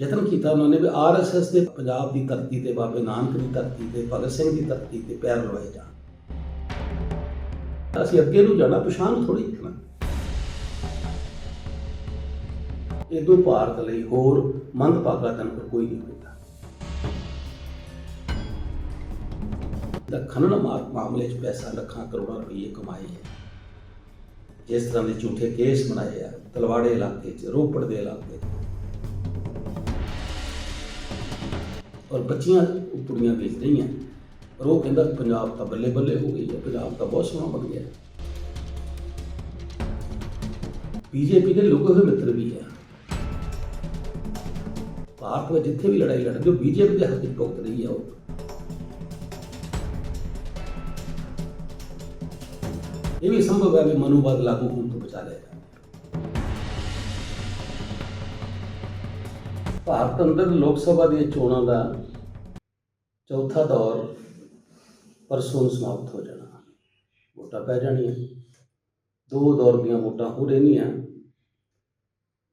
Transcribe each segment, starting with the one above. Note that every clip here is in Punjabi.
ਯਤਨ ਕੀਤਾ ਉਹਨਾਂ ਨੇ ਵੀ ਆਰਐਸਐਸ ਦੇ ਪੰਜਾਬ ਦੀ ਧਰਤੀ ਤੇ, ਬਾਬੇ ਨਾਨਕ ਦੀ ਧਰਤੀ ਤੇ, ਭਗਤ ਸਿੰਘ ਦੀ ਧਰਤੀ ਤੇ ਪੈਰ ਲਵਾਏ ਜਾਣ। ਅਸੀਂ ਅੱਗੇ ਨੂੰ ਜਾਣਾ, ਪਛਾਣ ਥੋੜੀ ਕਰਨਾ ਇਦੋਂ ਭਾਰਤ ਲਈ ਹੋਰ ਮੰਦਭਾਗਾ ਦਿਨ ਕੋਈ ਨਹੀਂ ਹੁੰਦਾ ਦਾ ਖਨਨ ਮਾਰ- ਮਾਮਲੇ 'ਚ ਪੈਸਾ, ਲੱਖਾਂ ਕਰੋੜਾਂ ਰੁਪਏ ਕਮਾਏ ਹੈ ਜਿਸ ਤਰ੍ਹਾਂ ਦੇ ਝੂਠੇ ਕੇਸ ਬਣਾਏ ਆ, ਤਲਵਾੜੇ ਇਲਾਕੇ 'ਚ, ਰੋਪੜ ਦੇ ਇਲਾਕੇ 'ਚ। ਔਰ ਬੱਚੀਆਂ ਉਹ ਕੁੜੀਆਂ ਵੇਚ ਰਹੀਆਂ ਪਰ ਉਹ ਕਹਿੰਦਾ ਪੰਜਾਬ ਤਾਂ ਬੱਲੇ ਬੱਲੇ ਹੋ ਗਈ ਹੈ, ਪੰਜਾਬ ਤਾਂ ਬਹੁਤ ਸੋਹਣਾ ਬਣ ਗਿਆ। ਬੀਜੇਪੀ ਦੇ ਲੁਕੇ ਹੋਏ ਮਿੱਤਰ ਵੀ ਹੈ ਭਾਰਤ ਵਿੱਚ ਜਿੱਥੇ ਵੀ ਲੜਾਈ ਲੜਦੇ ਹੋ ਬੀਜੇਪੀ ਦੇ ਹੱਥ ਵਿੱਚ ਭੁਗਤ ਰਹੀ ਹੈ ਉਹ। ਇਹ ਵੀ ਸੰਭਵ ਹੈ ਕਿ ਮਨੋਵਾਦ ਲਾਗੂ ਹੋਣ ਤੋਂ ਬਚਾ ਲਿਆ ਭਾਰਤ ਅੰਦਰ ਲੋਕ ਸਭਾ ਦੀਆਂ ਚੋਣਾਂ ਦਾ ਚੌਥਾ ਦੌਰ ਪਰਸੋਂ ਨੂੰ ਸਮਾਪਤ ਹੋ ਜਾਣਾ। ਵੋਟਾਂ ਪੈ ਜਾਣੀਆਂ। ਦੋ ਦੌਰ ਦੀਆਂ ਵੋਟਾਂ ਹੋ ਰਹਿਣੀਆਂ।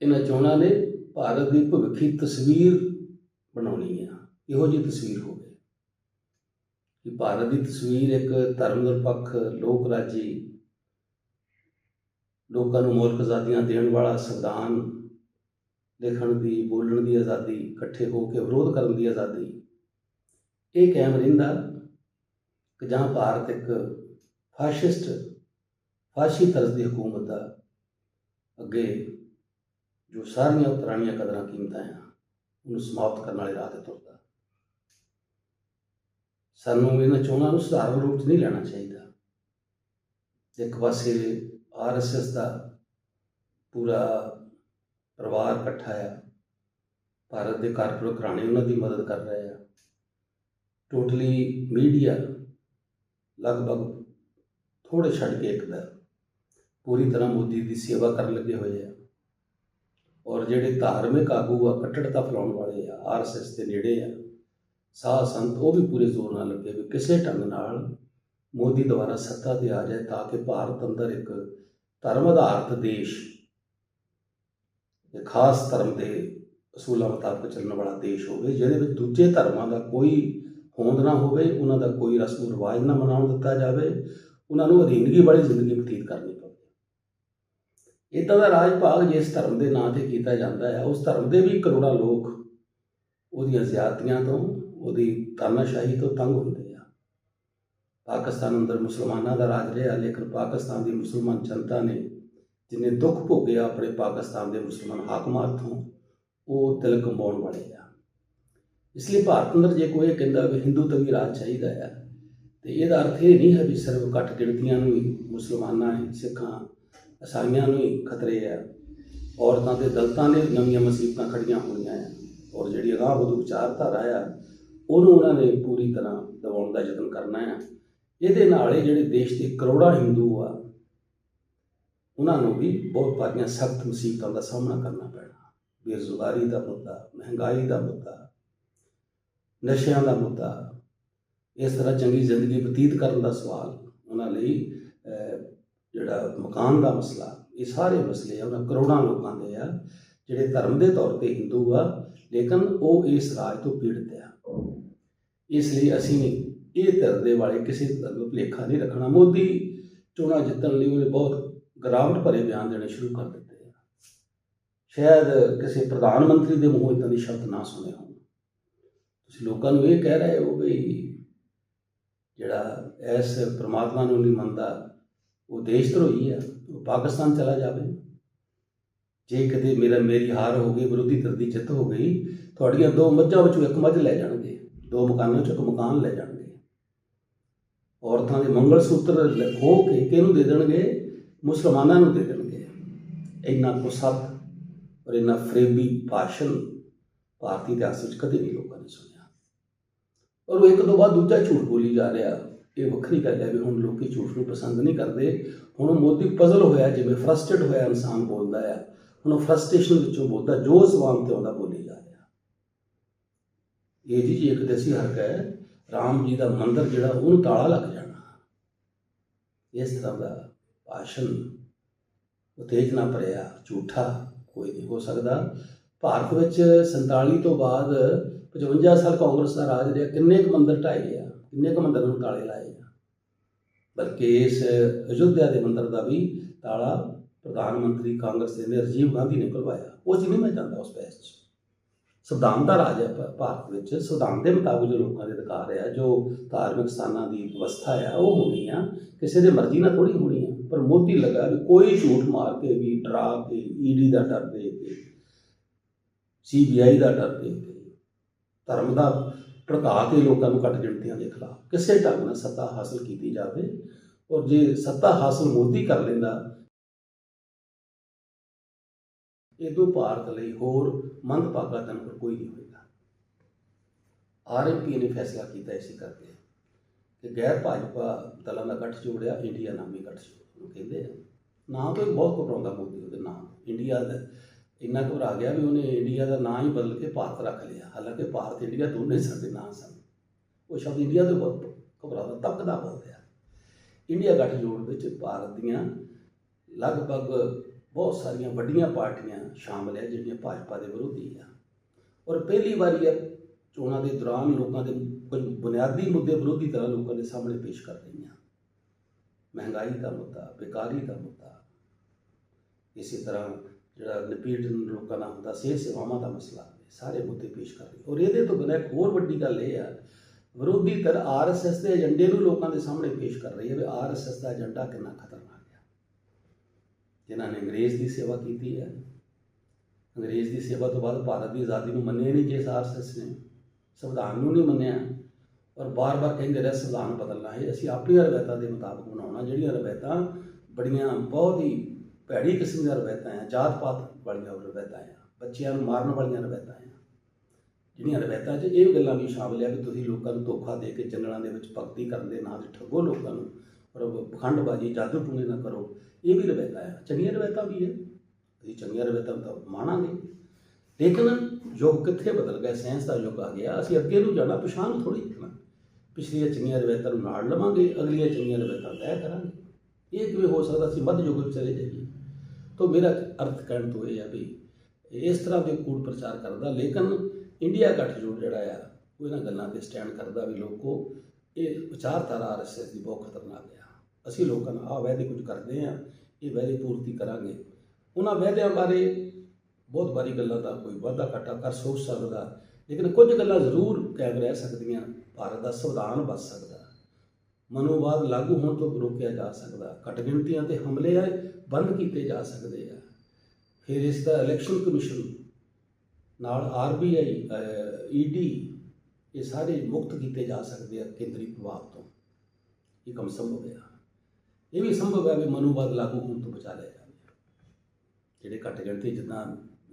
ਇਹਨਾਂ ਚੋਣਾਂ ਨੇ ਭਾਰਤ ਦੀ ਭਵਿੱਖੀ ਤਸਵੀਰ ਬਣਾਉਣੀ ਆ। ਇਹੋ ਜਿਹੀ ਤਸਵੀਰ ਹੋਵੇ ਕਿ ਭਾਰਤ ਦੀ ਤਸਵੀਰ ਇੱਕ ਧਰਮ ਨਿਰਪੱਖ, ਲੋਕ ਰਾਜੀ, ਲੋਕਾਂ ਨੂੰ ਮੌਲਿਕ ਆਜ਼ਾਦੀਆਂ ਦੇਣ ਵਾਲਾ ਸੰਵਿਧਾਨ ਲਿਖਣ ਦੀ, ਬੋਲਣ ਦੀ ਆਜ਼ਾਦੀ, ਇਕੱਠੇ ਹੋ ਕੇ ਵਿਰੋਧ ਕਰਨ ਦੀ ਆਜ਼ਾਦੀ। ਇਹ ਕਾਇਮ ਰਹਿੰਦਾ ਕਿ ਜਾਂ ਭਾਰਤ ਇੱਕ ਫਾਸ਼ਿਸਟ, ਫਾਸ਼ੀ ਤਰਜ਼ ਦੀ ਹਕੂਮਤ ਦਾ ਅੱਗੇ ਜੋ ਸਾਰੀਆਂ ਪੁਰਾਣੀਆਂ ਕਦਰਾਂ ਕੀਮਤਾਂ ਆ, ਉਹਨੂੰ ਸਮਾਪਤ ਕਰਨ ਵਾਲੇ ਰਾਹ ਤੇ ਤੁਰਦਾ। ਸਾਨੂੰ ਇਹਨਾਂ ਚੋਣਾਂ ਨੂੰ ਸਧਾਰਨ ਰੂਪ 'ਚ ਨਹੀਂ ਲੈਣਾ ਚਾਹੀਦਾ। ਇੱਕ ਪਾਸੇ ਆਰਐਸਐਸ ਦਾ ਪੂਰਾ ਪਰਿਵਾਰ ਇਕੱਠਾ ਆ, ਭਾਰਤ ਦੇ ਕਾਰਪੋਰੇਟ ਘਰਾਣੇ ਉਹਨਾਂ ਦੀ ਮਦਦ ਕਰ ਰਹੇ ਆ। ਟੋਟਲੀ ਮੀਡੀਆ ਲਗਭਗ ਥੋੜੇ ਛੱਡ ਕੇ ਇੱਕ ਦਾ, ਪੂਰੀ ਤਰ੍ਹਾਂ ਮੋਦੀ ਦੀ ਸੇਵਾ ਕਰਨ ਲੱਗੇ ਹੋਏ ਆ। ਔਰ ਜਿਹੜੇ ਧਾਰਮਿਕ ਆਗੂ ਆ, ਕੱਟੜਤਾ ਫੈਲਾਉਣ ਵਾਲੇ ਆ ਆਰਐਸਐਸ ਦੇ ਨੇੜੇ ਆ ਸਾਧ ਸੰਤ ਉਹ ਵੀ ਪੂਰੇ ਜ਼ੋਰ ਨਾਲ ਲੱਗੇ ਵੀ ਕਿਸੇ ਢੰਗ ਨਾਲ ਮੋਦੀ ਦੁਆਰਾ ਸੱਤਾ ਤੇ ਆ ਜਾਏ ਤਾਂ ਕਿ ਭਾਰਤ ਅੰਦਰ ਇੱਕ ਧਰਮ ਆਧਾਰਿਤ ਦੇਸ਼ ਖਾਸ ਧਰਮ ਦੇ ਅਸੂਲਾਂ ਮੁਤਾਬਕ ਚੱਲਣ ਵਾਲਾ ਦੇਸ਼ ਹੋਵੇ, ਜਿਹਦੇ ਵਿੱਚ ਦੂਜੇ ਧਰਮਾਂ ਦਾ ਕੋਈ ਹੋਂਦ ਨਾ ਹੋਵੇ, ਉਹਨਾਂ ਦਾ ਕੋਈ ਰਸਮ ਰਿਵਾਜ ਨਾ ਮਨਾਉਣ ਦਿੱਤਾ ਜਾਵੇ, ਉਹਨਾਂ ਨੂੰ ਅਧੀਨਗੀ ਵਾਲੀ ਜ਼ਿੰਦਗੀ ਬਤੀਤ ਕਰਨੀ ਪਵੇ। ਇਦਾਂ ਦਾ ਰਾਜ ਭਾਗ ਜਿਸ ਧਰਮ ਦੇ ਨਾਂ ਤੇ ਕੀਤਾ ਜਾਂਦਾ ਹੈ, ਉਸ ਧਰਮ ਦੇ ਵੀ ਕਰੋੜਾਂ ਲੋਕ ਉਹਦੀਆਂ ਜ਼ਿਆਦਤੀਆਂ ਤੋਂ, ਉਹਦੀ ਤਾਨਾਸ਼ਾਹੀ ਤੋਂ ਤੰਗ ਹੁੰਦੇ ਆ। ਪਾਕਿਸਤਾਨ ਅੰਦਰ ਮੁਸਲਮਾਨਾਂ ਦਾ ਰਾਜ ਰਿਹਾ, ਲੇਕਿਨ ਪਾਕਿਸਤਾਨ ਦੀ ਮੁਸਲਮਾਨ ਜਨਤਾ ਨੇ ਜਿਨੇ ਦੁੱਖ ਭੋਗਿਆ ਆਪਣੇ ਪਾਕਿਸਤਾਨ ਦੇ ਮੁਸਲਮਾਨ ਹਾਕਮਾਂ ਤੋਂ ਉਹ ਦਿਲ ਕੰਬਾਉਣ ਵਾਲੇ ਆ। ਇਸ ਲਈ ਭਾਰਤ ਅੰਦਰ ਜੇ ਕੋਈ ਇਹ ਕਹਿੰਦਾ ਵੀ ਹਿੰਦੂ ਤੋਂ ਵੀ ਰਾਜ ਚਾਹੀਦਾ ਆ, ਤੇ ਇਹਦਾ ਅਰਥ ਇਹ ਨਹੀਂ ਹੈ ਵੀ ਸਿਰਫ ਘੱਟ ਗਿਣਤੀਆਂ ਨੂੰ ਹੀ ਮੁਸਲਮਾਨਾਂ, ਸਿੱਖਾਂ ਇਸਾਈਆਂ ਨੂੰ ਹੀ ਖਤਰੇ ਆ। ਔਰਤਾਂ ਤੇ ਦਲਤਾਂ ਨੇ ਨਵੀਆਂ ਮੁਸੀਬਤਾਂ ਖੜੀਆਂ ਹੋਈਆਂ ਆ, ਔਰ ਜਿਹੜੀ ਅਗਾਂਹ ਵਧੂ ਵਿਚਾਰਧਾਰਾ ਆ, ਉਹਨੂੰ ਉਹਨਾਂ ਨੇ ਪੂਰੀ ਤਰ੍ਹਾਂ ਦਬਾਉਣ ਦਾ ਯਤਨ ਕਰਨਾ ਆ। ਇਹਦੇ ਨਾਲ ਇਹ ਜਿਹੜੇ ਦੇਸ਼ ਦੇ ਕਰੋੜਾਂ ਹਿੰਦੂ ਆ ਉਹਨਾਂ ਨੂੰ ਵੀ ਬਹੁਤ ਭਾਰੀਆਂ ਸਖਤ ਮੁਸੀਬਤਾਂ ਦਾ ਸਾਹਮਣਾ ਕਰਨਾ ਪੈਣਾ। ਬੇਰੁਜ਼ਗਾਰੀ ਦਾ ਮੁੱਦਾ, ਮਹਿੰਗਾਈ ਦਾ ਮੁੱਦਾ, ਨਸ਼ਿਆਂ ਦਾ ਮੁੱਦਾ, ਇਸ ਤਰ੍ਹਾਂ ਚੰਗੀ ਜ਼ਿੰਦਗੀ ਬਤੀਤ ਕਰਨ ਦਾ ਸਵਾਲ, ਉਹਨਾਂ ਲਈ ਜਿਹੜਾ ਮਕਾਨ ਦਾ ਮਸਲਾ, ਇਹ ਸਾਰੇ ਮਸਲੇ ਆ, ਉਹਨਾਂ ਕਰੋੜਾਂ ਲੋਕਾਂ ਦੇ ਆ, ਜਿਹੜੇ ਧਰਮ ਦੇ ਤੌਰ ਤੇ ਹਿੰਦੂ ਆ, ਲੇਕਿਨ ਉਹ ਇਸ ਰਾਜ ਤੋਂ ਪੀੜਤ ਆ। ਇਸ ਲਈ ਅਸੀਂ ਇਹ ਧਿਰ ਦੇ ਵਾਲੇ ਕਿਸੇ ਤਰ੍ਹਾਂ ਦਾ ਭੁਲੇਖਾ ਨਹੀਂ ਰੱਖਣਾ। ਮੋਦੀ ਚੋਣਾਂ ਜਿੱਤਣ ਲਈ ਉਹਨੇ ਬਹੁਤ ਗਰਾਵਟ ਭਰੇ ਬਿਆਨ ਦੇਣੇ ਸ਼ੁਰੂ ਕਰ ਦਿੱਤੇ ਆ। ਸ਼ਾਇਦ ਕਿਸੇ ਪ੍ਰਧਾਨ ਮੰਤਰੀ ਦੇ ਮੂੰਹੋਂ ਇਦਾਂ ਦੀ ਸ਼ਬਦ ਨਾ ਸੁਣੇ ਹੋਣ। ਤੁਸੀਂ ਲੋਕਾਂ ਨੂੰ ਇਹ ਕਹਿ ਰਹੇ ਹੋ ਵੀ ਜਿਹੜਾ ਐਸ ਪ੍ਰਮਾਤਮਾ ਨੂੰ ਨਹੀਂ ਮੰਨਦਾ ਉਹ ਦੇਸ਼ ਧਰੋਹੀ ਆ, ਉਹ ਪਾਕਿਸਤਾਨ ਚਲਾ ਜਾਵੇ। ਜੇ ਕਦੇ ਮੇਰਾ, ਮੇਰੀ ਹਾਰ ਹੋ ਗਈ, ਵਿਰੋਧੀ ਧਿਰ ਦੀ ਜਿੱਤ ਹੋ ਗਈ, ਤੁਹਾਡੀਆਂ ਦੋ ਮੱਝਾਂ ਵਿੱਚੋਂ ਇੱਕ ਮੱਝ ਲੈ ਜਾਣਗੇ, ਦੋ ਮਕਾਨਾਂ ਵਿੱਚੋਂ ਇੱਕ ਮਕਾਨ ਲੈ ਜਾਣਗੇ। ਔਰਤਾਂ ਦੇ ਮੰਗਲ ਸੂਤਰ ਲ- ਕੇ ਕਿਹਨੂੰ ਦੇ ਦੇਣਗੇ? ਮੁਸਲਮਾਨਾਂ ਨੂੰ ਦੇ ਦੇਣਗੇ। ਇੰਨਾ ਕੁਸਤ ਔਰ ਇੰਨਾ ਫਰੇਬੀ ਭਾਸ਼ਣ ਭਾਰਤੀ ਇਤਿਹਾਸ ਵਿੱਚ ਕਦੇ ਨਹੀਂ ਲੋਕਾਂ ਨੇ ਸੁਣਿਆ। ਔਰ ਉਹ ਇੱਕ ਤੋਂ ਬਾਅਦ ਦੂਜਾ ਝੂਠ ਬੋਲੀ ਜਾ ਰਿਹਾ। ਇਹ ਵੱਖਰੀ ਗੱਲ ਹੈ ਵੀ ਹੁਣ ਲੋਕੀ ਝੂਠ ਨੂੰ ਪਸੰਦ ਨਹੀਂ ਕਰਦੇ। ਹੁਣ ਮੋਦੀ ਪਜ਼ਲ ਹੋਇਆ, ਜਿਵੇਂ ਫਰਸਟ੍ਰੇਟ ਹੋਇਆ ਇਨਸਾਨ ਬੋਲਦਾ ਆ। ਹੁਣ ਉਹ ਫਰਸਟ੍ਰੇਸ਼ਨ ਵਿੱਚੋਂ ਬੋਲਦਾ, ਜੋ ਜ਼ਬਾਨ ਤੇ ਆਉਂਦਾ ਬੋਲੀ ਜਾ ਰਿਹਾ। ਇਹ ਜੀ ਜੀ ਇੱਕ ਦੇਸੀ ਹਰਕਤ ਹੈ, ਰਾਮ ਜੀ ਦਾ ਮੰਦਿਰ ਜਿਹੜਾ, ਉਹਨੂੰ ਤਾਲਾ ਲੱਗ ਜਾਣਾ। ਇਸ ਤਰ੍ਹਾਂ ਦਾ ਭਾਸ਼ਣ ਉਤੇਜਨਾ ਭਰਿਆ, ਝੂਠਾ ਕੋਈ ਨਹੀਂ ਹੋ ਸਕਦਾ। ਭਾਰਤ ਵਿੱਚ 47 ਤੋਂ ਬਾਅਦ 55 ਸਾਲ ਕਾਂਗਰਸ ਦਾ ਰਾਜ ਰਿਹਾ, ਕਿੰਨੇ ਕੁ ਮੰਦਰ ਢਾਏ ਆ? ਕਿੰਨੇ ਕੁ ਮੰਦਰ ਨੂੰ ਤਾਲੇ ਲਾਏ ਆ? ਬਲਕਿ ਇਸ ਅਯੁੱਧਿਆ ਦੇ ਮੰਦਰ ਦਾ ਵੀ ਤਾਲਾ ਪ੍ਰਧਾਨ ਮੰਤਰੀ ਕਾਂਗਰਸ ਦੇ ਨੇ ਰਾਜੀਵ ਗਾਂਧੀ ਨੇ ਖੁਲਵਾਇਆ ਉਹ 'ਚ ਨਹੀਂ ਮੈਂ ਜਾਂਦਾ ਉਸ ਬਹਿਸ 'ਚ। ਸੰਵਿਧਾਨ ਦਾ ਰਾਜ ਹੈ ਭਾਰਤ ਵਿੱਚ। ਸੰਵਿਧਾਨ ਦੇ ਮੁਤਾਬਕ ਜੋ ਲੋਕਾਂ ਦੇ ਅਧਿਕਾਰ ਆ, ਜੋ ਧਾਰਮਿਕ ਸਥਾਨਾਂ ਦੀ ਵਿਵਸਥਾ ਆ, ਉਹ ਹੋਣੀ ਆ। ਕਿਸੇ ਦੇ ਮਰਜ਼ੀ ਨਾਲ ਥੋੜੀ ਹੋਣੀ ਆ। ਪਰ ਮੋਦੀ ਲੱਗਾ ਵੀ ਕੋਈ ਝੂਠ ਮਾਰ ਕੇ ਵੀ ਡਰਾ ਕੇ ਈਡੀ ਦਾ ਡਰ ਦੇ ਕੇ ਸੀਬੀਆਈ ਦਾ ਡਰ ਦੇ ਕੇ, ਧਰਮ ਦਾ ਭੜਕਾ ਕੇ ਲੋਕਾਂ ਨੂੰ ਘੱਟ ਗਿਣਤੀਆਂ ਦੇ ਖਿਲਾਫ ਕਿਸੇ ਢੰਗ ਨਾਲ ਸੱਤਾ ਹਾਸਲ ਕੀਤੀ ਜਾਵੇ ਔਰ ਜੇ ਸੱਤਾ ਹਾਸਲ ਮੋਦੀ ਕਰ ਲੈਂਦਾ ਇਦੋਂ ਭਾਰਤ ਲਈ ਹੋਰ ਮੰਦਭਾਗਾ ਦਿਨ ਪਰ ਕੋਈ ਨਹੀਂ ਹੋਏਗਾ। ਆਰਐਮਪੀ ਨੇ ਫੈਸਲਾ ਕੀਤਾ ਇਸੇ ਕਰਕੇ ਕਿ ਗੈਰ ਭਾਜਪਾ ਦਲਾਂ ਦਾ ਗੱਠ ਜੋੜਿਆ ਇੰਡੀਆ ਨਾਮੀ ਗੱਠ ਜੋੜ ਕਹਿੰਦੇ ਆ। ਨਾਂ ਤੋਂ ਹੀ ਬਹੁਤ ਘਬਰਾਉਂਦਾ ਮੋਦੀ ਉਹਦੇ ਨਾਮ ਇੰਡੀਆ ਦਾ ਇੰਨਾ ਘਬਰਾ ਗਿਆ ਵੀ ਉਹਨੇ ਇੰਡੀਆ ਦਾ ਨਾਂ ਹੀ ਬਦਲ ਕੇ ਭਾਰਤ ਰੱਖ ਲਿਆ। ਹਾਲਾਂਕਿ ਭਾਰਤ ਇੰਡੀਆ ਦੋਨੇ ਸਾਡੇ ਨਾਂ ਸਨ। ਉਹ ਸ਼ਬਦ ਇੰਡੀਆ ਤੋਂ ਬਹੁਤ ਘਬਰਾਉਂਦਾ ਤੱਕਦਾ ਬਹੁਤ ਆ। ਇੰਡੀਆ ਗੱਠ ਜੋੜ ਵਿੱਚ ਭਾਰਤ ਦੀਆਂ ਲਗਭਗ ਬਹੁਤ ਸਾਰੀਆਂ ਵੱਡੀਆਂ ਪਾਰਟੀਆਂ ਸ਼ਾਮਲ ਹੈ ਜਿਹੜੀਆਂ ਭਾਜਪਾ ਦੇ ਵਿਰੋਧੀ ਆ। ਔਰ ਪਹਿਲੀ ਵਾਰੀ ਇਹ ਚੋਣਾਂ ਦੇ ਦੌਰਾਨ ਲੋਕਾਂ ਦੇ ਕੁਝ ਬੁਨਿਆਦੀ ਮੁੱਦੇ ਵਿਰੋਧੀ ਤਰ੍ਹਾਂ ਲੋਕਾਂ ਦੇ ਸਾਹਮਣੇ ਪੇਸ਼ ਕਰ ਰਹੀਆਂ ਮਹਿੰਗਾਈ ਦਾ ਮੁੱਦਾ, ਬੇਕਾਰੀ ਦਾ ਮੁੱਦਾ। ਇਸੇ ਤਰ੍ਹਾਂ ਜਿਹੜਾ ਨਿਪੀੜਨ ਲੋਕਾਂ ਦਾ ਹੁੰਦਾ, ਸਿਹਤ ਸੇਵਾਵਾਂ ਦਾ ਮਸਲਾ ਇਹ ਸਾਰੇ ਮੁੱਦੇ ਪੇਸ਼ ਕਰ ਰਹੇ। ਔਰ ਇਹਦੇ ਤੋਂ ਬਿਨਾਂ ਇੱਕ ਹੋਰ ਵੱਡੀ ਗੱਲ ਇਹ ਆ, ਵਿਰੋਧੀ ਧਿਰ ਆਰਐਸਐਸ ਦੇ ਏਜੰਡੇ ਨੂੰ ਲੋਕਾਂ ਦੇ ਸਾਹਮਣੇ ਪੇਸ਼ ਕਰ ਰਹੀ ਹੈ ਵੀ ਆਰਐਸਐਸ ਦਾ ਏਜੰਡਾ ਕਿੰਨਾ ਖਤਰਨਾਕ ਹੈ। ਜਿਨ੍ਹਾਂ ਨੇ ਅੰਗਰੇਜ਼ ਦੀ ਸੇਵਾ ਕੀਤੀ ਹੈ। ਅੰਗਰੇਜ਼ ਦੀ ਸੇਵਾ ਤੋਂ ਬਾਅਦ ਭਾਰਤ ਦੀ ਆਜ਼ਾਦੀ ਨੂੰ ਮੰਨਿਆ ਨਹੀਂ ਜੇ ਆਰਐਸਐਸ ਨੇ। ਸੰਵਿਧਾਨ ਨੂੰ ਨਹੀਂ ਮੰਨਿਆ। ਔਰ ਬਾਰ-ਬਾਰ ਕਹਿੰਦੇ ਰਹੇ, ਸੰਵਿਧਾਨ ਬਦਲਣਾ ਹੈ। ਅਸੀਂ ਆਪਣੀਆਂ ਰਵਾਇਤਾਂ ਦੇ ਮੁਤਾਬਕ ਬਣਾਉਣਾ। ਜਿਹੜੀਆਂ ਰਵਾਇਤਾਂ ਬੜੀਆਂ, ਬਹੁਤ ਹੀ ਭੈੜੀ ਕਿਸਮ ਦੀਆਂ ਰਵਾਇਤਾਂ ਆ ਜਾਤ ਪਾਤ ਵਾਲੀਆਂ ਰਵਾਇਤਾਂ ਆ, ਬੱਚਿਆਂ ਨੂੰ ਮਾਰਨ ਵਾਲੀਆਂ ਰਵਾਇਤਾਂ ਆ। ਜਿਹੜੀਆਂ ਰਵਾਇਤਾਂ 'ਚ ਇਹ ਗੱਲਾਂ ਵੀ ਸ਼ਾਮਲ ਆ ਕਿ ਤੁਸੀਂ ਲੋਕਾਂ ਨੂੰ ਧੋਖਾ ਦੇ ਕੇ ਜੰਗਲਾਂ ਦੇ ਵਿੱਚ ਭਗਤੀ ਕਰਨ ਦੇ ਨਾਂ ਤੇ ਠੱਗੋ ਲੋਕਾਂ ਨੂੰ, ਔਰ ਪਖੰਡਬਾਜ਼ੀ ਜਾਦੂ ਟੂਣੇ ਨਾ ਕਰੋ। ਇਹ ਵੀ ਰਵਾਇਤਾਂ ਆ। ਚੰਗੀਆਂ ਰਵਾਇਤਾਂ ਵੀ ਹੈ ਅਸੀਂ ਚੰਗੀਆਂ ਰਵਾਇਤਾਂ ਤਾਂ ਮਾਣਾਂਗੇ। ਲੇਕਿਨ ਯੁੱਗ ਕਿੱਥੇ ਬਦਲ ਗਿਆ? ਸਾਇੰਸ ਦਾ ਯੁੱਗ ਆ ਗਿਆ। ਅਸੀਂ ਅੱਗੇ ਨੂੰ ਜਾਣਾ, ਪਛਾਣ ਨੂੰ ਥੋੜੀ ਦੇਖਣਾ। ਪਿਛਲੀਆਂ ਚੰਗੀਆਂ ਰਵਾਇਤਾਂ ਨੂੰ ਨਾਲ ਲਵਾਂਗੇ, ਅਗਲੀਆਂ ਚੰਗੀਆਂ ਰਵਾਇਤਾਂ ਤੈਅ ਕਰਾਂਗੇ। ਇਹ ਕਿਵੇਂ ਹੋ ਸਕਦਾ ਅਸੀਂ ਮੱਧ ਯੁੱਗ ਵਿੱਚ ਚਲੇ ਜਾਈਏ। ਤੋਂ ਮੇਰਾ ਅਰਥ ਕਹਿਣ ਤੋਂ ਇਹ ਆ ਵੀ ਇਸ ਤਰ੍ਹਾਂ ਦੇ ਕੂੜ ਪ੍ਰਚਾਰ ਕਰਦਾ, ਲੇਕਿਨ ਇੰਡੀਆ ਗੱਠਜੋੜ ਜਿਹੜਾ ਆ, ਉਹ ਇਹਨਾਂ ਗੱਲਾਂ ਤੇ ਸਟੈਂਡ ਕਰਦਾ ਵੀ ਲੋਕੋ, ਇਹ ਵਿਚਾਰਧਾਰਾ ਆਰਐਸਐਸ ਦੀ ਬਹੁਤ ਖਤਰਨਾਕ ਆ। ਅਸੀਂ ਲੋਕਾਂ ਨਾਲ ਆਹ ਵਾਅਦੇ ਕੁਝ ਕਰਦੇ ਆ ਇਹ ਵਾਅਦੇ ਪੂਰਤੀ ਕਰਾਂਗੇ। ਉਹਨਾਂ ਵਾਅਦਿਆਂ ਬਾਰੇ ਬਹੁਤ ਵਾਰੀ ਗੱਲਾਂ ਦਾ ਕੋਈ ਵਾਧਾ ਘਾਟਾ ਕਰ, ਸੋਚ ਸਕਦਾ। ਲੇਕਿਨ ਕੁਝ ਗੱਲਾਂ ਜ਼ਰੂਰ ਕਾਇਮ ਰਹਿ ਸਕਦੀਆਂ। ਭਾਰਤ ਦਾ ਸੰਵਿਧਾਨ ਬਚ ਸਕਦਾ ਮਨੋਵਾਦ ਲਾਗੂ ਹੋਣ ਤੋਂ ਰੋਕਿਆ ਜਾ ਸਕਦਾ ਘੱਟ ਗਿਣਤੀਆਂ ਤੇ ਹਮਲੇ ਆ ਬੰਦ ਕੀਤੇ ਜਾ ਸਕਦੇ ਆ। ਫਿਰ ਇਸ ਦਾ ਇਲੈਕਸ਼ਨ ਕਮਿਸ਼ਨ ਨਾਲ ਆਰਬੀਆਈ ਈਡੀ ਇਹ ਸਾਰੇ ਮੁਕਤ ਕੀਤੇ ਜਾ ਸਕਦੇ ਆ ਕੇਂਦਰੀ ਪ੍ਰਭਾਵ ਤੋਂ। ਇਹ ਕੰਮ ਸੰਭਵ ਹੈ ਇਹ ਵੀ ਸੰਭਵ ਹੈ ਵੀ ਮਨੋਵਾਦ ਲਾਗੂ ਹੋਣ ਤੋਂ ਬਚਾ ਲਿਆ ਜਾਵੇ। ਜਿਹੜੇ ਘੱਟ ਗਿਣਤੀ ਜਿੱਦਾਂ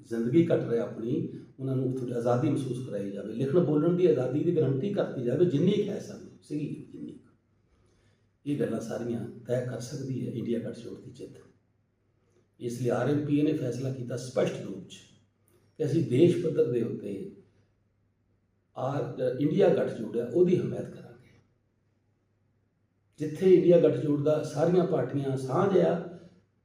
ਜ਼ਿੰਦਗੀ ਕੱਟ ਰਹੇ ਆਪਣੀ, ਉਹਨਾਂ ਨੂੰ ਥੋੜੀ ਆਜ਼ਾਦੀ ਮਹਿਸੂਸ ਕਰਾਈ ਜਾਵੇ। ਲਿਖਣ ਬੋਲਣ ਦੀ ਆਜ਼ਾਦੀ ਦੀ ਗਰੰਟੀ ਕਰਤੀ ਜਾਵੇ, ਜਿੰਨੀ ਕੁ ਹੈ ਸਾਨੂੰ, ਸੀਗੀ ਜਿੰਨੀ ਕੁ। ਇਹ ਗੱਲਾਂ ਸਾਰੀਆਂ ਤੈਅ ਕਰ ਸਕਦੀ ਹੈ ਇੰਡੀਆ ਗੱਠਜੋੜ ਦੀ ਜਿੱਤ। ਇਸ ਲਈ ਆਰਐਮਪੀ ਨੇ ਫੈਸਲਾ ਕੀਤਾ ਸਪਸ਼ਟ ਰੂਪ 'ਚ ਕਿ ਅਸੀਂ ਦੇਸ਼ ਪੱਧਰ ਦੇ ਉੱਤੇ ਆ ਇੰਡੀਆ ਗੱਠਜੋੜ ਹੈ ਉਹਦੀ ਹਮਾਇਤ ਕਰਾਂਗੇ। ਜਿੱਥੇ ਇੰਡੀਆ ਗੱਠਜੋੜ ਦਾ ਸਾਰੀਆਂ ਪਾਰਟੀਆਂ ਸਾਂਝ ਆ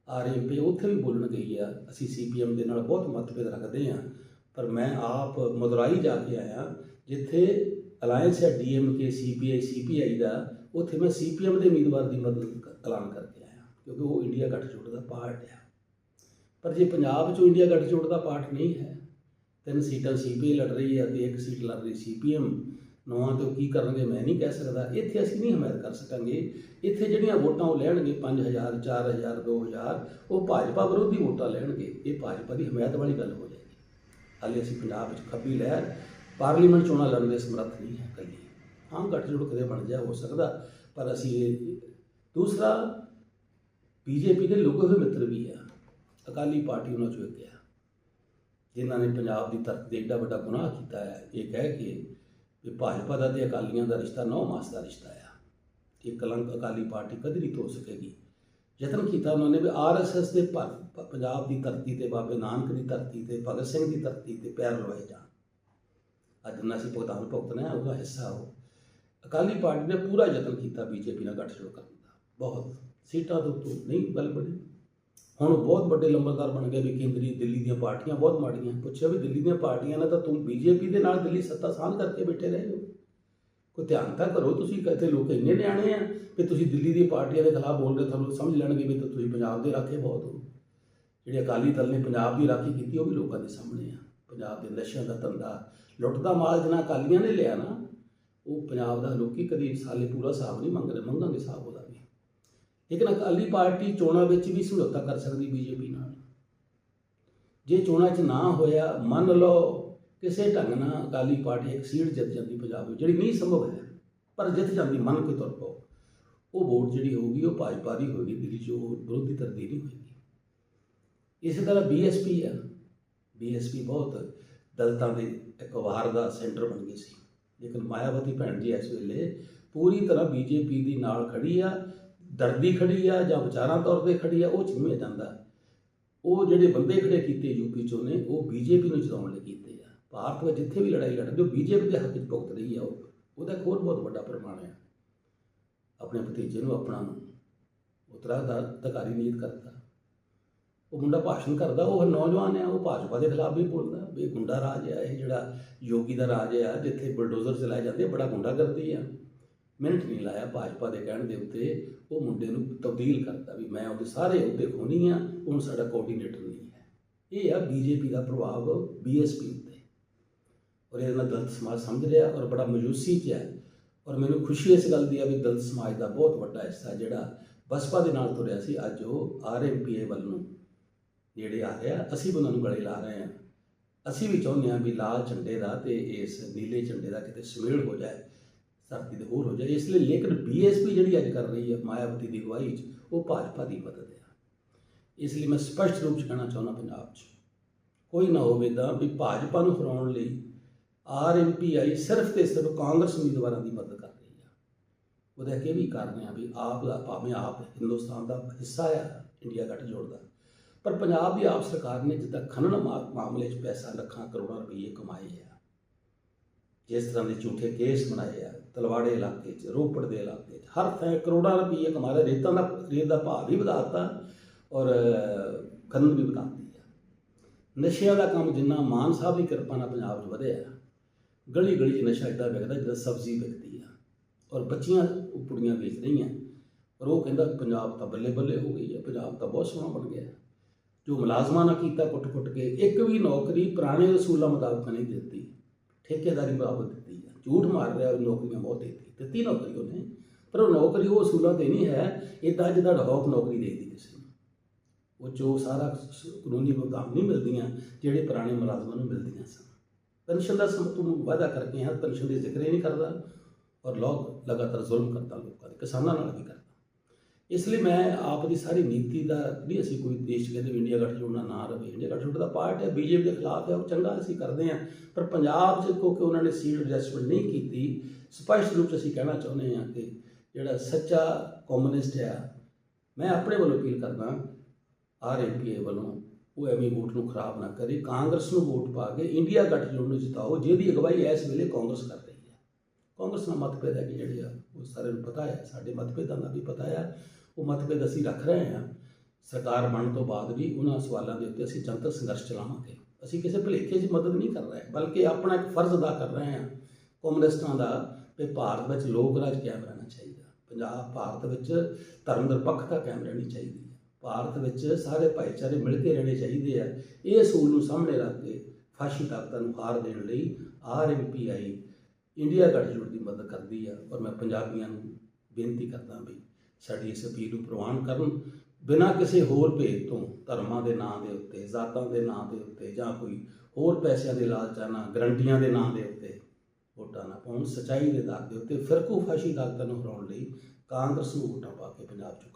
ਆਰਐਮਪੀ ਉੱਥੇ ਵੀ ਬੋਲਣ ਗਈ ਆ। ਅਸੀਂ ਸੀਪੀਐਮ ਦੇ ਨਾਲ ਬਹੁਤ ਮਤਭੇਦ ਰੱਖਦੇ ਆ ਪਰ ਮੈਂ ਆਪ ਮਦੁਰਾਈ ਜਾ ਕੇ ਆਇਆ, ਜਿੱਥੇ ਅਲਾਈਅੰਸ ਹੈ ਡੀਐਮਕੇ ਸੀਪੀਆਈ ਸੀਪੀਆਈ ਦਾ, ਉੱਥੇ ਮੈਂ ਸੀਪੀਐਮ ਦੇ ਉਮੀਦਵਾਰ ਦੀ ਮਦਦ ਐਲਾਨ ਕਰਕੇ ਆਇਆ। ਕਿਉਂਕਿ ਉਹ ਇੰਡੀਆ ਗੱਠਜੋੜ ਦਾ ਪਾਰਟ ਆ। ਪਰ ਜੇ ਪੰਜਾਬ 'ਚੋਂ ਇੰਡੀਆ ਗੱਠਜੋੜ ਦਾ ਪਾਰਟ ਨਹੀਂ ਹੈ, ਤਿੰਨ ਸੀਟਾਂ ਸੀਪੀਆਈ ਲੜ ਰਹੀ ਹੈ ਤੇ ਇੱਕ ਸੀਟ ਲੜ ਰਹੀ ਸੀਪੀਐਮ ਨੌਵਾਂ ਤੇ ਉਹ ਕੀ ਕਰਨਗੇ, ਮੈਂ ਨਹੀਂ ਕਹਿ ਸਕਦਾ। ਇੱਥੇ ਅਸੀਂ ਨਹੀਂ ਹਮਾਇਤ ਕਰ ਸਕਾਂਗੇ। ਇੱਥੇ ਜਿਹੜੀਆਂ ਵੋਟਾਂ ਉਹ ਲੈਣਗੇ 5000 4000 2000 ਉਹ ਭਾਜਪਾ ਵਿਰੋਧੀ ਵੋਟਾਂ ਲੈਣਗੇ। ਇਹ ਭਾਜਪਾ ਦੀ ਹਮਾਇਤ ਵਾਲੀ ਗੱਲ ਹੋ ਜਾਏਗੀ। ਹਾਲੇ ਅਸੀਂ ਪੰਜਾਬ ਵਿੱਚ ਖੱਬੀ ਲਹਿਰ, ਪਾਰਲੀਮੈਂਟ ਚੋਣਾਂ ਲੜਨ ਦੇ ਸਮਰੱਥ ਨਹੀਂ ਹੈ ਕੱਲੀ ਹਾਂ ਗੱਠਜੋੜ ਕਦੇ ਬਣ ਜਾ, ਹੋ ਸਕਦਾ, ਪਰ ਅਸੀਂ ਇਹ ਦੂਸਰਾ, ਬੀਜੇਪੀ ਦੇ ਲੁਕੇ ਹੋਏ ਮਿੱਤਰ ਵੀ ਆ। ਅਕਾਲੀ ਪਾਰਟੀ ਉਹਨਾਂ ਚੋਂ ਇੱਕ ਆ। ਜਿਨ੍ਹਾਂ ਨੇ ਪੰਜਾਬ ਦੀ ਧਰਤੀ ਤੇ ਏਡਾ ਵੱਡਾ ਗੁਨਾਹ ਕੀਤਾ ਹੈ। ਇਹ ਕਹਿ ਕੇ ਵੀ ਭਾਜਪਾ ਦਾ ਤੇ ਅਕਾਲੀਆਂ ਦਾ ਰਿਸ਼ਤਾ, ਨੌ ਮਾਸ ਦਾ ਰਿਸ਼ਤਾ ਆ। ਇਹ ਕਲੰਕ ਅਕਾਲੀ ਪਾਰਟੀ ਕਦੇ ਨਹੀਂ ਧੋ ਸਕੇਗੀ। ਯਤਨ ਕੀਤਾ ਉਹਨਾਂ ਨੇ ਵੀ ਆਰਐਸਐਸ ਦੇ ਪ- ਪੰਜਾਬ ਦੀ ਧਰਤੀ ਤੇ, ਬਾਬੇ ਨਾਨਕ ਦੀ ਧਰਤੀ ਤੇ, ਭਗਤ ਸਿੰਘ ਦੀ ਧਰਤੀ ਤੇ ਪੈਰ ਲਵਾਏ ਜਾਣ। ਅੱਜ ਨਾ ਅਸੀਂ ਭੁਗਤਾਨ ਭੁਗਤਣਾ ਹੈ, ਉਹਦਾ ਹਿੱਸਾ ਹੋ ਅਕਾਲੀ ਪਾਰਟੀ ਨੇ ਪੂਰਾ ਯਤਨ ਕੀਤਾ ਬੀਜੇਪੀ ਨਾਲ ਗੱਠਜੋੜ ਕਰਨ ਦਾ। ਬਹੁਤ ਸੀਟਾਂ ਤੋਂ ਨਹੀਂ ਗੱਲ ਬਣੀ। ਹੁਣ ਬਹੁਤ ਵੱਡੇ ਲੰਬਰਦਾਰ ਬਣ ਗਏ ਵੀ ਕੇਂਦਰੀ ਦਿੱਲੀ ਦੀਆਂ ਪਾਰਟੀਆਂ ਬਹੁਤ ਮਾੜੀਆਂ। ਪੁੱਛਿਆ ਵੀ ਦਿੱਲੀ ਦੀਆਂ ਪਾਰਟੀਆਂ ਨਾਲ ਤਾਂ ਤੁਮ ਬੀਜੇਪੀ ਦੇ ਨਾਲ ਦਿੱਲੀ ਸੱਤਾ ਸਾਂਝ ਕਰਕੇ ਬੈਠੇ ਰਹੇ ਹੋ। ਕੋਈ ਧਿਆਨ ਤਾਂ ਕਰੋ ਤੁਸੀਂ ਕਹਿੰਦੇ ਲੋਕ ਇੰਨੇ ਨਿਆਣੇ ਆ ਕਿ ਤੁਸੀਂ ਦਿੱਲੀ ਦੀ ਪਾਰਟੀਆਂ ਦੇ ਖਿਲਾਫ ਬੋਲ ਰਹੇ ਤੁਹਾਨੂੰ ਸਮਝ ਲੈਣਗੇ ਵੀ ਤਾਂ ਤੁਸੀਂ ਪੰਜਾਬ ਦੇ ਰਾਖੇ ਬਹੁਤ ਹੋ। ਜਿਹੜੇ ਅਕਾਲੀ ਦਲ ਨੇ ਪੰਜਾਬ ਦੀ ਰਾਖੀ ਕੀਤੀ ਉਹ ਵੀ ਲੋਕਾਂ ਦੇ ਸਾਹਮਣੇ ਆ। ਪੰਜਾਬ ਦੇ ਨਸ਼ਿਆਂ ਦਾ ਧੰਦਾ ਲੁੱਟ ਦਾ ਮਾਲ ਜਿਹਨਾਂ ਅਕਾਲੀਆਂ ਨੇ ਲਿਆ ਨਾ, ਉਹ ਪੰਜਾਬ ਦਾ ਲੋਕੀ ਕਦੀ ਸਾਲੇ ਪੂਰਾ ਹਿਸਾਬ ਨਹੀਂ ਮੰਗ ਰਹੇ ਮੰਗਾਂਗੇ ਹਿਸਾਬ ਲੇਕਿਨ ਅਕਾਲੀ ਪਾਰਟੀ ਚੋਣਾਂ ਵਿੱਚ ਵੀ ਸਮਝੌਤਾ ਕਰ ਸਕਦੀ ਬੀਜੇਪੀ ਨਾਲ। ਜੇ ਚੋਣਾਂ 'ਚ ਨਾ ਹੋਇਆ, ਮੰਨ ਲਓ ਕਿਸੇ ਢੰਗ ਨਾਲ ਅਕਾਲੀ ਪਾਰਟੀ ਇੱਕ ਸੀਟ ਜਿੱਤ ਜਾਂਦੀ ਪੰਜਾਬ ਵਿੱਚ, ਜਿਹੜੀ ਨਹੀਂ ਸੰਭਵ ਹੈ, ਪਰ ਜਿੱਤ ਜਾਂਦੀ, ਮੰਨ ਕੇ ਤੁਰ ਪਾਓ, ਉਹ ਵੋਟ ਜਿਹੜੀ ਹੋਊਗੀ, ਉਹ ਭਾਜਪਾ ਦੀ ਹੋਏਗੀ, ਦਿੱਲੀ 'ਚ ਉਹ ਵਿਰੋਧੀ ਧਿਰ ਦੀ ਨਹੀਂ ਹੋਏਗੀ। ਇਸੇ ਤਰ੍ਹਾਂ ਬੀਐਸਪੀ ਆ, ਬੀਐਸਪੀ ਬਹੁਤ ਦਲਤਾਂ ਦੇ ਇੱਕ ਵਾਰ ਦਾ ਸੈਂਟਰ ਬਣ ਗਈ ਸੀ। ਲੇਕਿਨ ਮਾਇਆਵਤੀ ਭੈਣ ਜੀ ਇਸ ਵੇਲੇ ਪੂਰੀ ਤਰ੍ਹਾਂ ਬੀਜੇਪੀ ਦੀ ਨਾਲ ਖੜੀ ਆ ਦਰਦੀ ਖੜੀ ਆ ਜਾਂ ਵਿਚਾਰਾਂ ਤੌਰ ਤੇ ਖੜੀ ਆ, ਉਹ ਚਿੰਮੇ ਜਾਂਦਾ। ਉਹ ਜਿਹੜੇ ਬੰਦੇ ਖੜੇ ਕੀਤੇ ਯੂਪੀ ਚੋਂ ਨੇ, ਉਹ ਬੀਜੇਪੀ ਨੂੰ ਜਿਤਾਉਣ ਲਈ ਕੀਤੇ ਆ। ਭਾਰਤ ਵਿੱਚ ਜਿੱਥੇ ਵੀ ਲੜਾਈ ਲੜਦੇ, ਉਹ ਬੀਜੇਪੀ ਦੇ ਹੱਕ 'ਚ ਭੁਗਤ ਰਹੀ ਆ ਉਹ। ਉਹਦਾ ਇੱਕ ਹੋਰ ਬਹੁਤ ਵੱਡਾ ਪ੍ਰਮਾਣ ਆ। ਆਪਣੇ ਭਤੀਜੇ ਨੂੰ ਆਪਣਾ ਉਤਰਾਧਿਕਾਰੀ ਨਿਯੁਕਤ ਕਰਤਾ। ਉਹ ਮੁੰਡਾ ਭਾਸ਼ਣ ਕਰਦਾ, ਉਹ ਨੌਜਵਾਨ ਆ, ਉਹ ਭਾਜਪਾ ਦੇ ਖਿਲਾਫ ਵੀ ਬੋਲਦਾ। ਵੀ ਗੁੰਡਾ ਰਾਜ ਆ, ਇਹ ਜਿਹੜਾ ਯੋਗੀ ਦਾ ਰਾਜ ਆ, ਜਿੱਥੇ ਬਲਡੋਜ਼ਰ ਚਲਾਏ ਜਾਂਦੇ ਬੜਾ ਗੁੰਡਾ ਕਰਦੀ ਆ। ਮਿੰਟ ਨਹੀਂ ਲਾਇਆ ਭਾਜਪਾ ਦੇ ਕਹਿਣ ਦੇ ਉੱਤੇ। ਉਹ ਮੁੰਡੇ ਨੂੰ ਤਬਦੀਲ ਕਰਤਾ ਵੀ ਮੈਂ ਉਹਦੇ ਸਾਰੇ ਅਹੁਦੇ ਖੋਣੀ ਆ ਹੁਣ ਸਾਡਾ ਕੋਆਰਡੀਨੇਟਰ ਨਹੀਂ ਹੈ। ਇਹ ਆ ਬੀਜੇਪੀ ਦਾ ਪ੍ਰਭਾਵ ਬੀਐਸਪੀ ਉੱਤੇ। ਔਰ ਇਹਦੇ ਨਾਲ ਦਲਤ ਸਮਾਜ ਸਮਝ ਰਿਹਾ ਔਰ ਬੜਾ ਮਯੂਸੀ 'ਚ ਹੈ। ਔਰ ਮੈਨੂੰ ਖੁਸ਼ੀ ਇਸ ਗੱਲ ਦੀ ਆ ਵੀ ਦਲਤ ਸਮਾਜ ਦਾ ਬਹੁਤ ਵੱਡਾ ਹਿੱਸਾ ਜਿਹੜਾ ਬਸਪਾ ਦੇ ਨਾਲ ਤੁਰਿਆ ਸੀ, ਅੱਜ ਉਹ ਆਰਐਮਪੀਏ ਵੱਲ ਨੂੰ ਨੇੜੇ ਆ ਰਿਹਾ। ਅਸੀਂ ਵੀ ਉਹਨਾਂ ਨੂੰ ਗਲੇ ਲਾ ਰਹੇ ਹਾਂ। ਅਸੀਂ ਵੀ ਚਾਹੁੰਦੇ ਹਾਂ ਵੀ ਲਾਲ ਝੰਡੇ ਦਾ ਤੇ ਇਸ ਨੀਲੇ ਝੰਡੇ ਦਾ ਕਿਤੇ ਸੁਮੇਲ ਹੋ ਜਾਏ। ਧਰਤੀ ਤੇ ਹੋਰ ਹੋ ਜਾਏ। ਇਸ ਲਈ ਲੇਕਿਨ ਬੀਐਸਪੀ ਜਿਹੜੀ ਅੱਜ ਕਰ ਰਹੀ ਹੈ ਮਾਇਆਵਤੀ ਦੀ ਅਗਵਾਈ 'ਚ, ਉਹ ਭਾਜਪਾ ਦੀ ਮਦਦ ਹੈ। ਇਸ ਲਈ ਮੈਂ ਸਪਸ਼ਟ ਰੂਪ 'ਚ ਕਹਿਣਾ ਚਾਹੁੰਦਾ ਪੰਜਾਬ 'ਚ, ਕੋਈ ਨਾ ਹੋਵੇ ਤਾਂ ਵੀ ਭਾਜਪਾ ਨੂੰ ਹਰਾਉਣ ਲਈ ਆਰਐਮਪੀਆਈ ਸਿਰਫ ਤੇ ਸਿਰਫ ਕਾਂਗਰਸ ਉਮੀਦਵਾਰਾਂ ਦੀ ਮਦਦ ਕਰ ਰਹੀ ਹੈ। ਉਹਦਾ ਕਿ ਵੀ ਕਾਰਨ ਆ ਵੀ ਆਪ ਦਾ, ਭਾਵੇਂ ਆਪ ਹਿੰਦੁਸਤਾਨ ਦਾ ਹਿੱਸਾ ਆ, ਇੰਡੀਆ ਗੱਠਜੋੜ ਦਾ। ਪਰ ਪੰਜਾਬ ਦੀ ਆਪ ਸਰਕਾਰ ਨੇ ਜਿੱਦਾਂ ਖਨਨ ਮਾ- ਮਾਮਲੇ 'ਚ ਪੈਸਾ, ਲੱਖਾਂ ਕਰੋੜਾਂ ਰੁਪਏ ਕਮਾਏ ਆ ਜਿਸ ਤਰ੍ਹਾਂ ਦੇ ਝੂਠੇ ਕੇਸ ਬਣਾਏ ਆ, ਤਲਵਾੜੇ ਇਲਾਕੇ 'ਚ, ਰੋਪੜ ਦੇ ਇਲਾਕੇ 'ਚ, ਹਰ ਥਾਂ ਕਰੋੜਾਂ ਰੁਪਏ ਕਮਾ ਰਹੇ ਰੇਤਾਂ ਦਾ, ਰੇਤ ਦਾ ਭਾਅ ਵੀ ਵਧਾਤਾ ਔਰ ਖਨਨ ਵੀ ਵਧਾਤੀ ਆ। ਨਸ਼ਿਆਂ ਦਾ ਕੰਮ ਜਿੰਨਾ ਮਾਨ ਸਾਹਿਬ ਦੀ ਕਿਰਪਾ ਨਾਲ ਪੰਜਾਬ 'ਚ ਵਧਿਆ ਗਲੀ ਗਲੀ 'ਚ ਨਸ਼ਾ ਇੱਦਾਂ ਵਿਕਦਾ ਜਿੱਦਾਂ ਸਬਜ਼ੀ ਵਿਕਦੀ ਆ, ਔਰ ਬੱਚੀਆਂ ਉਹ ਪੁੜੀਆਂ ਵੇਚ ਰਹੀਆਂ। ਔਰ ਉਹ ਕਹਿੰਦਾ ਪੰਜਾਬ ਤਾਂ ਬੱਲੇ ਬੱਲੇ ਹੋ ਗਈ ਹੈ ਪੰਜਾਬ ਤਾਂ ਬਹੁਤ ਸੋਹਣਾ ਬਣ ਗਿਆ। ਜੋ ਮੁਲਾਜ਼ਮਾਂ ਨਾਲ ਕੀਤਾ ਕੁੱਟ-ਕੁੱਟ ਕੇ, ਇੱਕ ਵੀ ਨੌਕਰੀ ਪੁਰਾਣੇ ਅਸੂਲਾਂ ਮੁਤਾਬਕ ਨਹੀਂ ਦਿੱਤੀ। ਠੇਕੇਦਾਰੀ ਮੁਤਾਬਕ ਦਿੱਤੀ ਹੈ ਝੂਠ ਮਾਰ ਰਿਹਾ ਉਹ ਨੌਕਰੀਆਂ ਬਹੁਤ ਦਿੱਤੀ ਦਿੱਤੀ ਨੌਕਰੀ ਉਹਨੇ। ਪਰ ਉਹ ਨੌਕਰੀ ਉਹ ਅਸੂਲਾਂ ਤੇ ਨਹੀਂ ਹੈ। ਇਹ ਤਾਂ ਜਿਹਦਾ ਡਹੌਕ ਨੌਕਰੀ ਦੇ ਦਿੱਤੀ ਕਿਸੇ ਨੂੰ। ਉਹ ਜੋ ਸਾਰਾ ਕਾਨੂੰਨੀ ਮੁਕਾਮ ਨਹੀਂ ਮਿਲਦੀਆਂ ਜਿਹੜੇ ਪੁਰਾਣੇ ਮੁਲਾਜ਼ਮਾਂ ਨੂੰ ਮਿਲਦੀਆਂ ਸਨ। ਪੈਨਸ਼ਨ ਦਾ ਸਮ, ਤੋਂ ਵਾਅਦਾ ਕਰਕੇ ਹਾਂ ਪੈਨਸ਼ਨ ਦੇ ਜ਼ਿਕਰ ਹੀ ਨਹੀਂ ਕਰਦਾ ਔਰ ਲੋਕ ਲਗਾਤਾਰ ਜ਼ੁਲਮ ਕਰਦਾ ਲੋਕਾਂ ਦੇ, ਕਿਸਾਨਾਂ ਨਾਲ ਵੀ ਕਰਦਾ। ਇਸ ਲਈ ਮੈਂ ਆਪ ਦੀ ਸਾਰੀ ਨੀਤੀ ਦਾ ਨਹੀਂ ਅਸੀਂ ਕੋਈ ਦੇਸ਼ ਕਹਿੰਦੇ ਵੀ ਇੰਡੀਆ ਗੱਠਜੋੜ ਨਾਲ ਨਾ ਰਵੇ। ਇੰਡੀਆ ਗੱਠਜੋੜ ਦਾ ਪਾਰਟ ਹੈ, ਬੀਜੇਪੀ ਦੇ ਖਿਲਾਫ ਹੈ, ਉਹ ਚੰਗਾ ਅਸੀਂ ਕਰਦੇ ਹਾਂ। ਪਰ ਪੰਜਾਬ 'ਚ ਕਿਉਂਕਿ ਉਹਨਾਂ ਨੇ ਸੀਟ ਐਡਜਸਟਮੈਂਟ ਨਹੀਂ ਕੀਤੀ। ਸਪਸ਼ਟ ਰੂਪ 'ਚ ਅਸੀਂ ਕਹਿਣਾ ਚਾਹੁੰਦੇ ਹਾਂ ਕਿ ਜਿਹੜਾ ਸੱਚਾ ਕਮਿਊਨਿਸਟ ਹੈ, ਮੈਂ ਆਪਣੇ ਵੱਲੋਂ ਅਪੀਲ ਕਰਦਾ ਆਰਐਮਪੀਏ ਵੱਲੋਂ ਉਹ ਐਵੇਂ ਵੋਟ ਨੂੰ ਖਰਾਬ ਨਾ ਕਰੇ। ਕਾਂਗਰਸ ਨੂੰ ਵੋਟ ਪਾ ਕੇ ਇੰਡੀਆ ਗੱਠਜੋੜ ਨੂੰ ਜਿਤਾਓ, ਜਿਹਦੀ ਅਗਵਾਈ ਇਸ ਵੇਲੇ ਕਾਂਗਰਸ ਕਰ ਰਹੀ ਹੈ। ਕਾਂਗਰਸ ਨਾਲ ਮਤਭੇਦ ਹੈ ਕਿ ਜਿਹੜੇ ਆ, ਉਹ ਸਾਰਿਆਂ ਨੂੰ ਪਤਾ ਹੈ, ਸਾਡੇ ਮਤਭੇਦਾਂ ਦਾ ਵੀ ਪਤਾ ਹੈ। ਉਹ ਮਤਭੇਦ ਅਸੀਂ ਰੱਖ ਰਹੇ ਹਾਂ। ਸਰਕਾਰ ਬਣਨ ਤੋਂ ਬਾਅਦ ਵੀ ਉਹਨਾਂ ਸਵਾਲਾਂ ਦੇ ਉੱਤੇ ਅਸੀਂ ਜਨਤਕ ਸੰਘਰਸ਼ ਚਲਾਵਾਂਗੇ। ਅਸੀਂ ਕਿਸੇ ਭੁਲੇਖੇ 'ਚ ਮਦਦ ਨਹੀਂ ਕਰ ਰਹੇ, ਬਲਕਿ ਆਪਣਾ ਇੱਕ ਫਰਜ਼ ਅਦਾ ਕਰ ਰਹੇ ਹਾਂ। ਕਮਿਊਨਿਸਟਾਂ ਦਾ ਕਿ ਭਾਰਤ ਵਿੱਚ ਲੋਕ ਰਾਜ ਕਾਇਮ ਰਹਿਣਾ ਚਾਹੀਦਾ। ਪੰਜਾਬ, ਭਾਰਤ ਵਿੱਚ ਧਰਮ ਨਿਰਪੱਖਤਾ ਕਾਇਮ ਰਹਿਣੀ ਚਾਹੀਦੀ ਹੈ। ਭਾਰਤ ਵਿੱਚ ਸਾਰੇ ਭਾਈਚਾਰੇ ਮਿਲ ਕੇ ਰਹਿਣੇ ਚਾਹੀਦੇ ਆ। ਇਹ ਅਸੂਲ ਨੂੰ ਸਾਹਮਣੇ ਰੱਖ ਕੇ ਫਾਸ਼ੀ ਤਾਕਤਾਂ ਨੂੰ ਹਾਰ ਦੇਣ ਲਈ ਆਰਐਮਪੀਆਈ ਇੰਡੀਆ ਗੱਠਜੋੜ ਦੀ ਮਦਦ ਕਰਦੀ ਆ। ਔਰ ਮੈਂ ਪੰਜਾਬੀਆਂ ਨੂੰ ਬੇਨਤੀ ਕਰਦਾ ਵੀ ਸਾਡੀ ਇਸ ਅਪੀਲ ਨੂੰ ਪ੍ਰਵਾਨ ਕਰਨ। ਬਿਨਾਂ ਕਿਸੇ ਹੋਰ ਭੇਦ ਤੋਂ ਧਰਮਾਂ ਦੇ ਨਾਂ ਦੇ ਉੱਤੇ, ਜ਼ਾਤਾਂ ਦੇ ਨਾਂ ਦੇ ਉੱਤੇ ਜਾਂ ਕੋਈ ਹੋਰ ਪੈਸਿਆਂ ਦੇ ਲਾਲਚਾਂ ਗਰੰਟੀਆਂ ਦੇ ਨਾਂ ਦੇ ਉੱਤੇ ਵੋਟਾਂ ਨਾ ਪਾਉਣ, ਸਚਾਈ ਦੇ ਦਰ ਦੇ ਉੱਤੇ ਫਿਰਕੂ ਫਾਸ਼ੀ ਤਾਕਤਾਂ ਨੂੰ ਹਰਾਉਣ ਲਈ ਕਾਂਗਰਸ ਨੂੰ ਵੋਟਾਂ ਪਾ ਕੇ ਪੰਜਾਬ 'ਚੋਂ